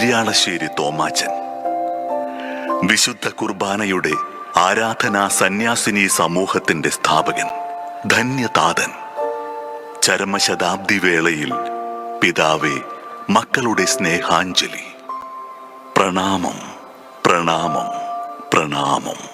കുര്യാളശ്ശേരി തോമാച്ചൻ. വിശുദ്ധ കുർബാനയുടെ ആരാധനാ സന്യാസിനി സമൂഹത്തിന്റെ സ്ഥാപകൻ ധന്യതാതൻ. ചരമശതാബ്ദി വേളയിൽ പിതാവേ മക്കളുടെ സ്നേഹാഞ്ജലി. പ്രണാമം പ്രണാമം പ്രണാമം.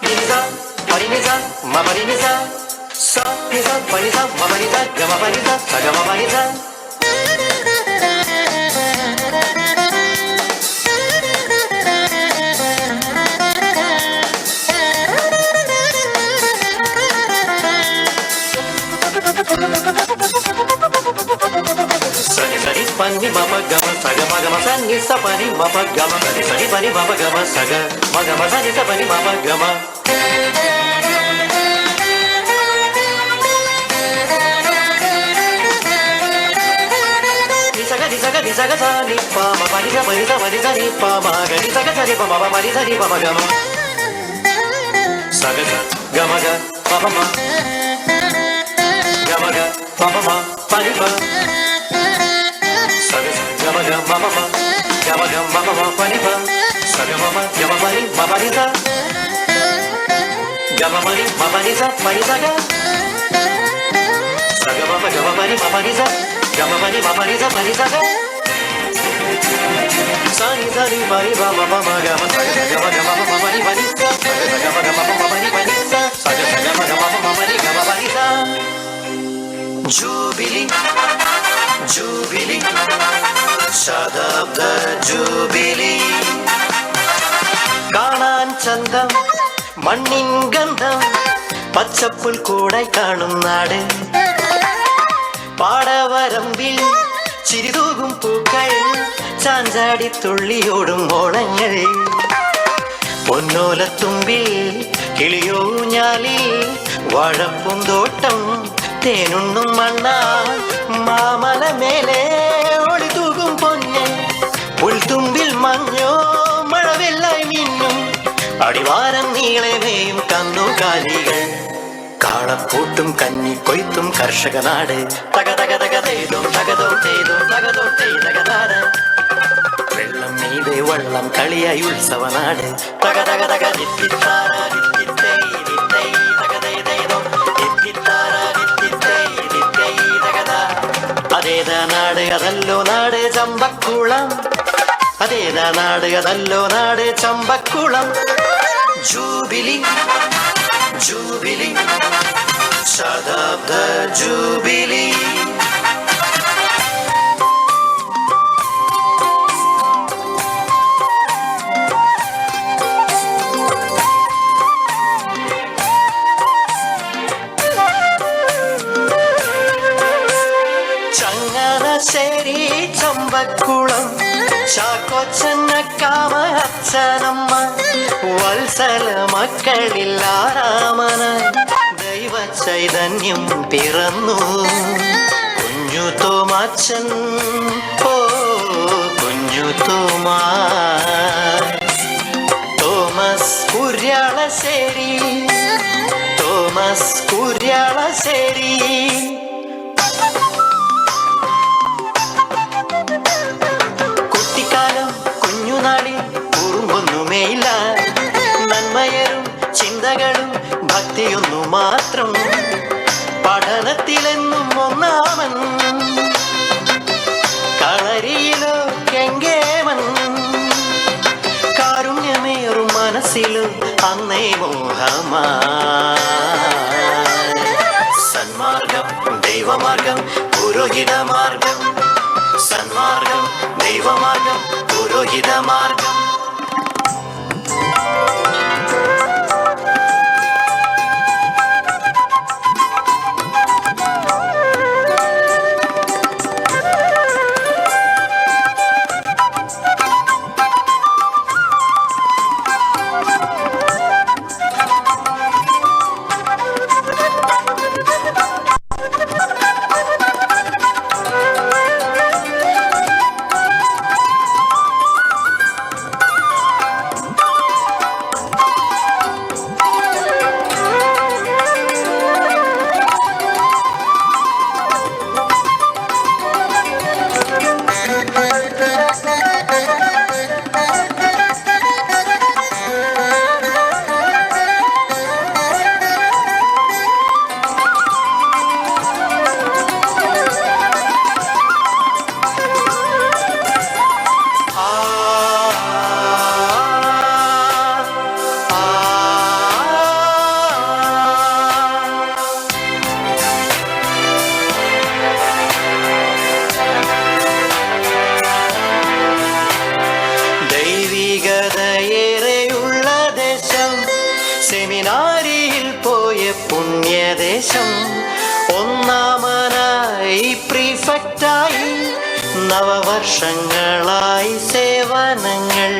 Pizza, Pariniza, Mamariniza, Sa Pizza, Sa Mamaniza, Gamamaniza, Sagamamaniza. పన్ని మమ గమ సగ మగమ సన్ని సపని మమ గమ సరి సరి పని మమ గమ సగ మగమ సరి సపని మమ గమ గని సగ సాని పామ పని పని పని సరి పామ గని సగ సరి పమ పని సరి పమ గమ సగ గమ గ పమ గమ గ పమ పని ప మమ గమ గమ మమ మ పని పం సగమ గమ మరి మమని స గమ మరి మమని స పని సగ సగమ గమ మరి మమని స గమ మరి మమని స పని సగ సాని సాని మరి మమ మమ గమ సగ గమ గమ మమ మరి పని స గమ గమ మమ మరి పని స సగ గమ గమ మమ మరి గమ పని స జూబిలి జూబిలి ശതാബ്ദ ജൂബിലി കാണാൻ ചന്തം മണ്ണിൻ ഗന്ധം പച്ചപ്പുൽ കൂടെ കാണും നാട് പാടവരമ്പിൽ ചിരിതൂകും പൂക്കൾ ചാഞ്ചാടി തുള്ളിയോടും ഓളങ്ങൾ പൊന്നോലത്തുമ്പിൽ കിളിയോഞ്ഞാലിൽ വാഴപ്പൂന്തോട്ടം തേനുണ്ണും മണ്ണ മാമല മേലെ മഞ്ഞോ മഴവെല്ലായി മിന്നും അടിവാരം നീളെ മേയും കന്നുകാലികൾ കാളപ്പൂട്ടും കഞ്ഞി കൊയ്ത്തും കർഷക നാട്. തക തക വെള്ളം കളിയായി ഉത്സവനാട് തക അതേതാ നാട്? അതല്ലോ നാട്. ചമ്പക്കുളം. അതേതാ നാട്? അതല്ലോ നാട്. ചമ്പക്കുളം. ജൂബിലി. ജൂബിലി. ശതാബ്ദ ജൂബിലി. ചങ്ങനാശ്ശേരി ചമ്പക്കുളം. ചാക്കോച്ചന്നക്കാമ അച്ഛനമ്മ വത്സല മക്കളിൽ ആരാമന ദൈവ ചൈതന്യം പിറന്നു. കുഞ്ഞു തോമാച്ചൻ ഓ Kunju Thoma. Thomas Kuriyalassery Thomas Kuriyalassery. പഠനത്തിലെന്നും ഒന്നാമൻ. കളരിയിലോ കെങ്കേമൻ കാരുണ്യമേറും മനസ്സിലും അന്നേ മോഹമാ സന്മാർഗം ദൈവമാർഗം പുരോഹിത മാർഗം സന്മാർഗം ദൈവമാർഗം പുരോഹിത മാർഗം ഒന്നാമനായി പ്രീഫക്റ്റായി നവവർഷങ്ങളായി സേവനങ്ങൾ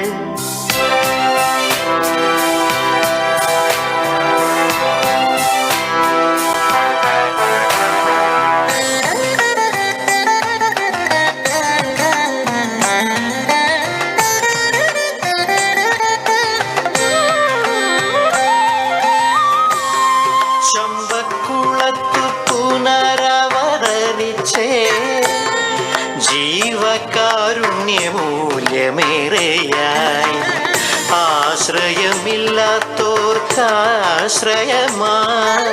ആശ്രയമില്ലാത്തോർക്കാശ്രയമായി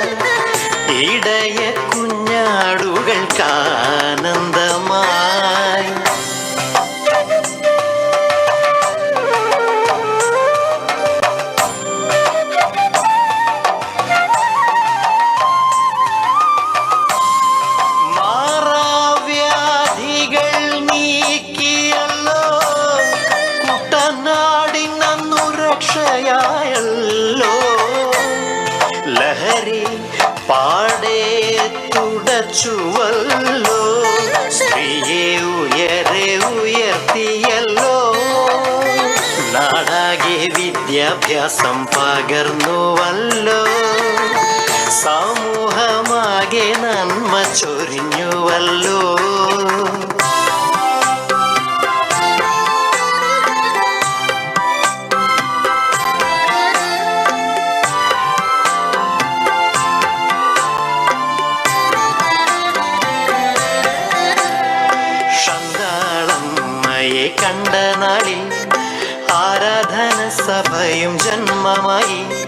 പാടെ തുടച്ചുവല്ലോ സ്ത്രീയെ ഉയരെ ഉയർത്തിയല്ലോ. നാടാകെ വിദ്യാഭ്യാസം പകർന്നുവല്ലോ. സമൂഹമാകെ നന്മ ചൊരിഞ്ഞുവല്ലോ. ആരാധന സഭയും ജന്മമായി.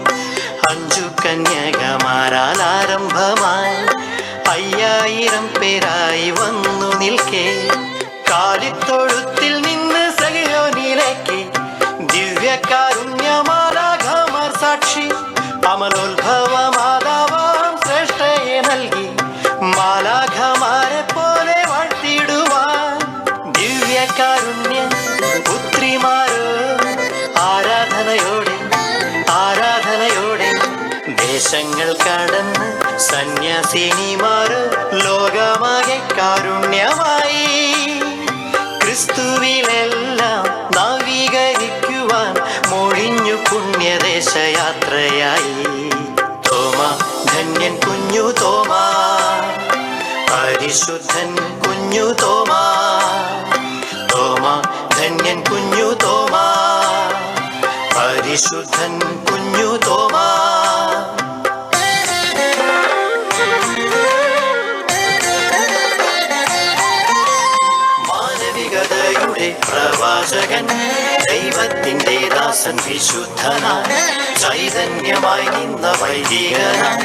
അഞ്ചു കന്യകമാരാൽ ആരംഭമായി. അയ്യായിരം പേരായി വന്നു നിൽക്കേ. കാലിത്തൊഴുത്തിൽ നിന്ന് സഹിയോനിലേക്ക് ദിവ്യകാരുണ്യമാരാഘമർ സാക്ഷി. അമലോത്ഭവ ദേശങ്ങൾ കടന്ന് സന്യാസിനിമാരോ ലോകമാകെ കാരുണ്യമായി. ക്രിസ്തുവിലെല്ലാം നവീകരിക്കുവാൻ മൊഴിഞ്ഞു പുണ്യദേശയാത്രയായി. തോമ ധന്യൻ കുഞ്ഞു തോമ. പരിശുദ്ധൻ കുഞ്ഞു തോമ. തോമ ധന്യൻ കുഞ്ഞു തോമ. പരിശുദ്ധൻ കുഞ്ഞു തോമ. ദാസൻ വിശുദ്ധനാണ് ചൈതന്യമായി നിന്ന വൈദികനാണ്.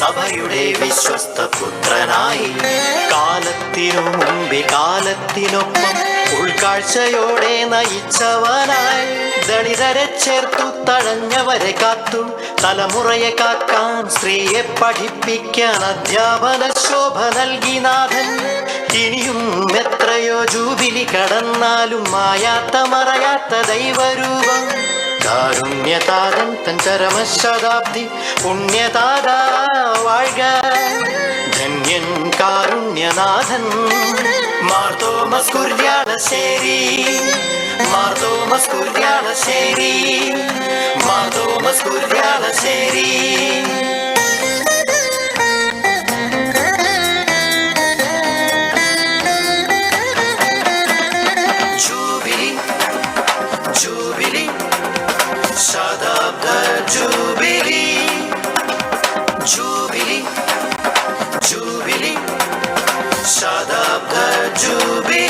സഭയുടെ വിശ്വസ്ത പുത്രനായി കാലത്തിനു മുമ്പി കാലത്തിനൊപ്പം ഉൾക്കാഴ്ചയോടെ നയിച്ചവനായി. ദളിതരെ ചേർത്തു തഴഞ്ഞവരെ കാത്തു. തലമുറയെ കാക്കാൻ സ്ത്രീയെ പഠിപ്പിക്കാൻ അധ്യാപന ശോഭ നൽകി നാഥൻ. ഇനിയും എത്രയോ ജൂബിലി കടന്നാലും മായാത്ത മറയാത്ത ദൈവരൂപം. കാരുണ്യതാരൻ തൻ ചരമശതാബ്ദി പുണ്യതാര വാഴ്ക. ധന്യൻ കാരുണ്യനാഥൻ മാർത്തോമസ് കുര്യാളശ്ശേരി. മാർത്തോമസ് കുര്യാളശ്ശേരി. മാർത്തോമസ് ശതാബ്ദ ജൂബിലി സദാ